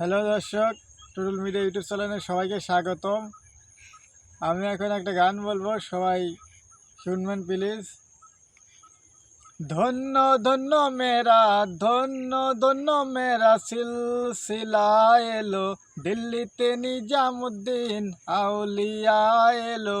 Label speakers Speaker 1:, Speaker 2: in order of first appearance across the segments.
Speaker 1: Hello দর্শক Tutul media YouTube চ্যানেলে সবাইকে স্বাগতম। আমি এখন একটা গান বলব, সবাই শুনবেন প্লিজ ধন্য ধন্য মেরা ধন্য ধন্য মেরা সিলসিলা এলো। দিল্লিতে নিজামুদ্দিন, আউলিয়া এলো।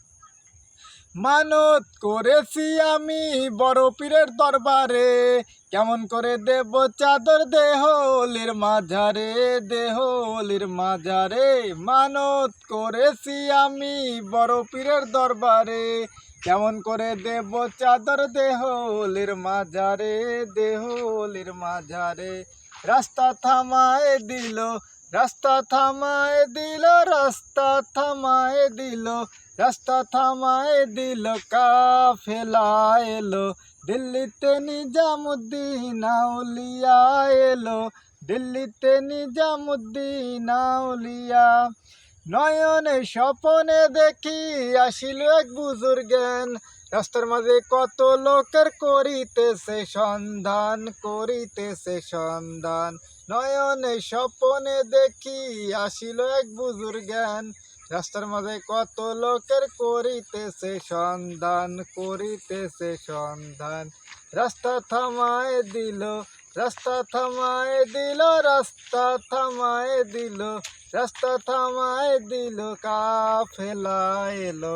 Speaker 1: মানত করেছি আমি বড় পীরের দরবারে। কেমন করে দেব চাদর দেহলির মাঝারে দেহলির মাঝারে। মানত করেছি আমি বড় পীরের দরবারে। কেমন করে দেব চাদর দেহলির মাঝারে দেহলির মাঝারে। রাস্তা থামায় দিল রাস্তা থামায় দিল, রাস্তা থামায় দিল, রাস্তা থামায় দিল, কাফেলা এলো, দিল্লিতে নিজামুদ্দিন আউলিয়া এলো, দিল্লিতে নিজামুদ্দিন আউলিয়া নয়নে স্বপনে দেখি, আসিল এক বুজুর্গেন রাস্তার মাঝে কত লোকের করিতেছে সন্ধান করিতেছে সন্ধান। নয়নে স্বপনে দেখি আসিল এক বুজুর্গেন। রাস্তার মাঝে কত লোকের করিতেছে সন্ধান করিতেছে সন্ধান। রাস্তা থামায় দিল, রাস্তা থামায় দিল, রাস্তা থামায় দিল, রাস্তা থামায় দিল, কাফেলা এলো।